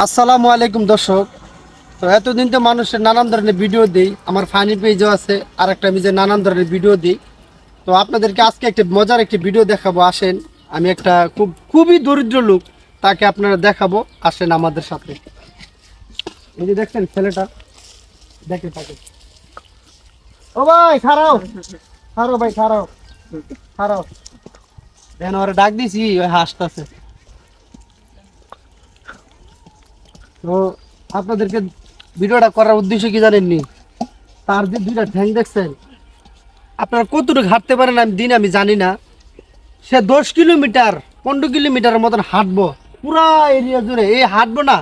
আসসালামু আলাইকুম দর্শক। তো এতদিন তো মানুষের নানান ধরনের ভিডিও দিই, আমার ফানি পেজও আছে আর একটা আমি যে নানান ধরনের ভিডিও দিই। তো আপনাদেরকে আজকে একটি মজার একটি ভিডিও দেখাবো, আসেন। আমি একটা খুব, খুবই দরিদ্র লোক, তাকে আপনারা দেখাবো, আসেন আমাদের সাথে। এই যে দেখছেন ছেলেটা? দেখে থাকে ও ভাই খারাও খারাও ভাই খারাও খারাও ডাক দিছি ওই হাসতেছে। তো আপনাদেরকে ভিডিওটা করার উদ্দেশ্য কি জানেননি? তার যে দুইটা ঠ্যাং দেখছেন, আপনারা কতটুকু হাঁটতে পারেন আমি দিন আমি জানি না। সে দশ কিলোমিটার, পনেরো কিলোমিটারের মতন হাঁটবো। পুরা এরিয়া জুড়ে। এই হাঁটবো না,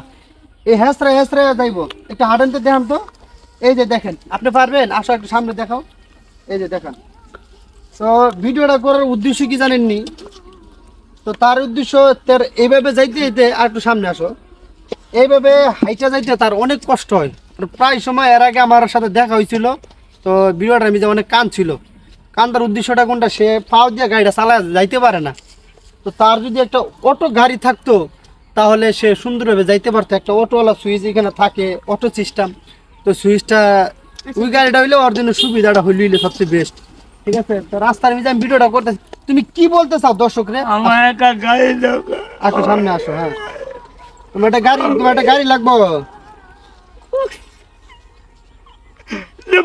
এই হেসরা হেসরা যাইবো। একটু হাঁটেন তো, দেখান তো। এই যে দেখেন, আপনি পারবেন? আসো একটু সামনে দেখাও। এই যে দেখান। তো ভিডিওটা করার উদ্দেশ্য কি জানেননি? তো তার উদ্দেশ্য তার এইভাবে যাইতে যেতে আর একটু সামনে আসো। এইভাবে হাইটা যাইতে তার অনেক কষ্ট হয়। প্রায় সময় এর আগে আমার সাথে দেখা হয়েছিল। তো ভিডিওটা আমি যে অনেক কান ছিল। কান্দার উদ্দেশ্যটা কোনটা? সে পাও দিয়ে গাড়িটা চালা যাইতে পারে না। তো তার যদি একটা অটো গাড়ি থাকতো তাহলে সে সুন্দরভাবে যাইতে পারতো। একটা অটোওয়ালা সুইচ এখানে থাকে অটো সিস্টেম। তো সুইচটা ওই গাড়িটা হইলে ওর জন্য সুবিধাটা হইলে হইলে সবচেয়ে বেস্ট। ঠিক আছে? তো রাস্তার মধ্যে আমি ভিডিওটা করতে তুমি কি বলতে চাও দর্শকরে? আমার একটা গাড়ি দরকার আসো সামনে আসো হ্যাঁ। তোমার একটা গাড়ি তোমার একটা গাড়ি লাগবো।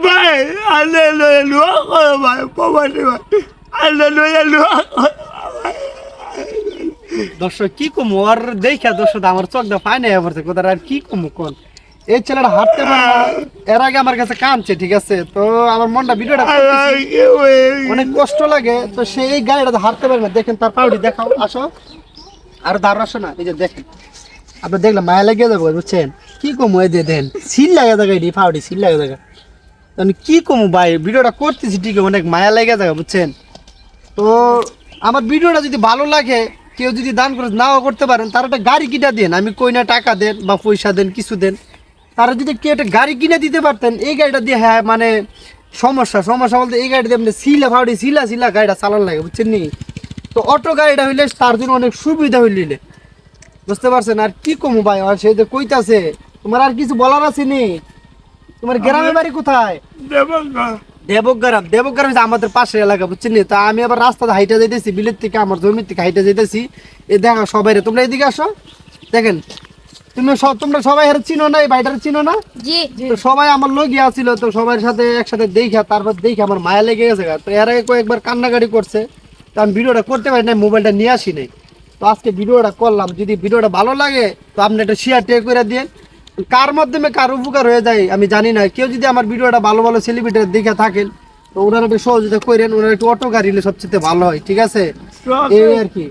ভাই আলে লয়ে লুয়া করো ভাই প্রবাসী ভাই আলে লয়ে লুয়া দর্শক কি কমু? আর দেখা দর্শক আমার চোখটা পায় না এবার কোথায় আর কি কমু কোন? এই ছেলেটা হাঁটতে পারে এর আগে আমার কাছে কাঁদছে ঠিক আছে? তো আমার মনটা ভিডিওটা। অনেক কষ্ট লাগে। তো সে এই গাড়িটা হাঁটতে পারে না। দেখেন তার পাউডি দেখাও। আসো। আর দাঁড় আসো না। এই যে দেখেন। আপনি দেখলাম মায়া লাগিয়ে যাব বুঝছেন? কি কমু এই যে দেন, সিল লাগে দেখা এটি পাউডি সিল লাগে দেখা আমি কী কমু ভাই, ভিডিওটা করতেছি ঠিক অনেক মায়া লেগে যাবে বুঝছেন? তো আমার ভিডিওটা যদি ভালো লাগে, কেউ যদি দান করে নাও করতে পারেন, তার একটা গাড়ি কিনা দেন, আমি কই না টাকা দেন বা পয়সা দেন, কিছু দেন। তারা যদি কেউ একটা গাড়ি কিনে দিতে পারতেন, এই গাড়িটা দিয়ে হ্যাঁ মানে সমস্যা সমস্যা বলতে এই গাড়ি দিয়ে আপনি সিলা, ফাউডি, সিলা সিলা গাড়িটা চালান লাগে, বুঝছেন নি? তো অটো গাড়িটা হইলে তার জন্য অনেক সুবিধা হইলে। বুঝতে পারছেন? আর কি কমু ভাই? আর সে যে কইতাছে তোমার আর কিছু বলার আছে নি? তোমার গ্রামের বাড়ি কোথায়? দেবগ্রাম। দেবগ্রাম। হচ্ছে আমাদের পাশের এলাকা বুঝছেন নি? তা আমি আবার রাস্তাতে হাইটা যাইতেছি বিলের থেকে আমার জমির থেকে হাইটা যাইতেছি। এ দেখা সবাই তোমরা এদিকে আসো। দেখেন তুমি সব- তোমরা সবাই হারে চিনো না এই বাড়িটার চিনো না? জি। তো সবাই আমার লগিয়া ছিল তো সবার সাথে একসাথে দেখা তারপর দেখে আমার মায়া লেগে গেছে তো এর আগে কয়েকবার কান্নাকাটি করছে। তো আমি ভিডিওটা করতে পারি না মোবাইলটা নিয়ে আসি নাই। তো আজকে ভিডিওটা করলাম। যদি ভিডিওটা ভালো লাগে তো আপনি একটা শেয়ার টেক করে দিন কার মাধ্যমে কার উপকার হয়ে যায় আমি জানি না। কেউ যদি আমার ভিডিওটা ভালো ভালো সেলিব্রিটি দেখে থাকেন তো ওনারা একটু সহযোগিতা করেন ওনারা একটু অটো গাড়ি নিলে সবচেয়ে ভালো হয় ঠিক আছে? এই আর কি।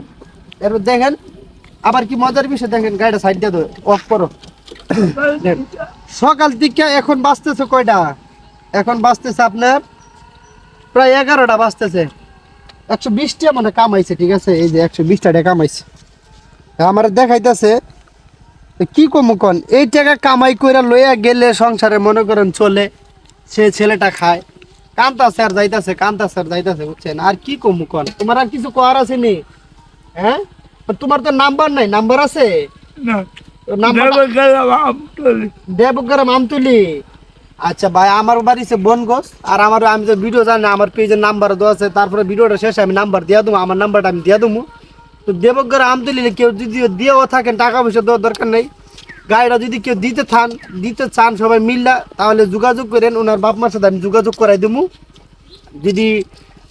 এরপর দেখেন আবার কি মজার বিষয় দেখেন গাড়িটা সাইড দিয়ে অফ করো। সকাল থেকে এখন বাঁচতেছে কয়টা? এখন বাঁচতেছে আপনার প্রায় এগারোটা বাঁচতেছে একশো বিশটা মানে কামাইছে ঠিক আছে? এই যে একশো বিশটা টাকা কামাইছে। আমার দেখাইতেছে কি কমু কন এই টাকা কামাই কইরা লইয়া গেলে সংসারে মনে করেন চলে সে ছেলেটা খায়। কান্তা স্যার যাইতাছে কান্তা স্যার যাইতাছে বুঝছেন? আর কি কমু কন? তোমার আর কিছু করার আছে নি? হ্যাঁ? তোমার তো নাম্বার নাই নাম্বার আছে? না। নাম্বার দেবগ্রাম আমতুলি। আচ্ছা ভাই, আমার বাড়ি সে বনগোস আর আমার আমি তো ভিডিও জানি আমার পেজের নাম্বার দেওয়া আছে, তারপরে ভিডিওটা শেষে আমি নাম্বার দিয়ে দেবো আমার নাম্বারটা আমি দিয়ে দেবো তো দেবগ্রাম আমতুলি কেউ যদি দিয়েও থাকেন, টাকা পয়সা দেওয়ার দরকার নেই। গাড়িটা যদি কেউ দিতে থান, দিতে চান সবাই মিললা, তাহলে যোগাযোগ করেন ওনার বাপ মার সাথে আমি যোগাযোগ করাই দেবো যদি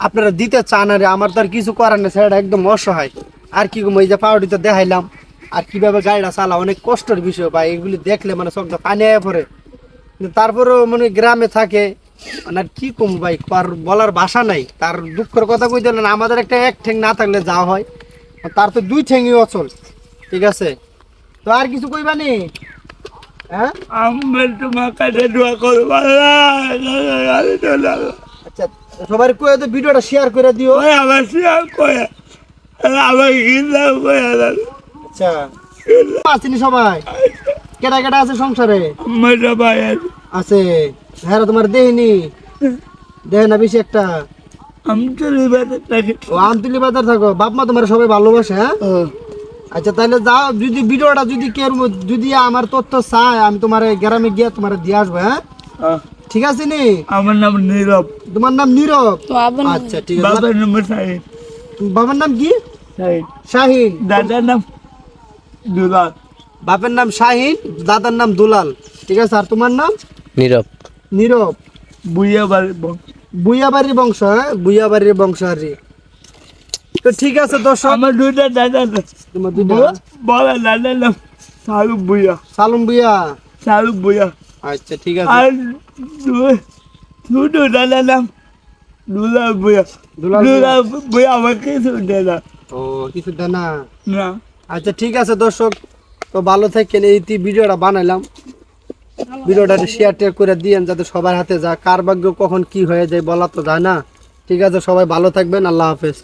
আপনারা দিতে চান, আরে আমার তো আর কিছু করার নেই, সেটা একদম অসহায়। আর কি এই যে পাউডিতে দেখাইলাম, আর কীভাবে গাড়িটা চালা অনেক কষ্টের বিষয় ভাই, এগুলি দেখলে মানে সব পানি পড়ে। তারপরেও মানে গ্রামে থাকে। মানে আর কি কম ভাই আর বলার ভাষা নাই। তার দুঃখের কথা কই দিলেন আমাদের একটা এক ঠেং না থাকলে যাওয়া হয়। তার তো দুই ঠেঙ্গি অচল ঠিক আছে? তো আর কিছু কইবানি হ্যাঁ? আমি তোমার কাছে দোয়া করব আল্লাহ আচ্ছা কয়ে তো ভিডিওটা শেয়ার করে দিও। শেয়ার করে আচ্ছা। আসেনি সবাই? কেটা কেটা আছে সংসারে? মেয়েটা ভাই আছে। হ্যাঁ তোমার দেহিনি। দেহ না বেশি একটা? আমতলি বেড়ে থাকি। ও আমতুলি বাজার থাকো। বাপ মা তোমার সবাই ভালোবাসে হ্যাঁ? আচ্ছা তাহলে যাও যদি ভিডিওটা যদি কেউ যদি আমার তথ্য চায় আমি তোমার গ্রামে গিয়ে তোমার দিয়ে আসব হ্যাঁ। ঠিক আছে নি? আমার নাম নীরব। তোমার নাম নীরব? তো আচ্ছা ঠিক আছে। বাবার নাম সাহিদ বাবার নাম কি? সাহিদ শাহিন। দাদার নাম দুলাল। বাপের নাম শাহিন দাদার নাম দুলাল। ঠিক আছে আর তোমার নাম? নীরব। নীরব। বুইয়া বাড়ি বং বুইয়াবাড়ির বংশ হ্যাঁ? বুইয়াবাড়ির বংশ আর তো ঠিক আছে দর্শক। আমার দুইটা দাদা তোমার দুইটা? বড় দাদার নাম শাহরুখ বুইয়া। সালুম বুইয়া? শাহরুখ বুইয়া। আচ্ছা ঠিক আছে। আর দুটো দাদার নাম দুলাল বুইয়া। দুলাল বুইয়া। আমার কিছু দেয় না। ও কিছু দেয় না? না। আচ্ছা ঠিক আছে দর্শক। তো ভালো থাকেন, এই ভিডিওটা বানাইলাম। ভিডিওটা শেয়ার টেয়ার করে দিয়েন যাতে সবার হাতে যা কার ভাগ্য কখন কি হয়ে যায় বলা তো যায় না। ঠিক আছে, সবাই ভালো থাকবেন, আল্লাহ হাফেজ।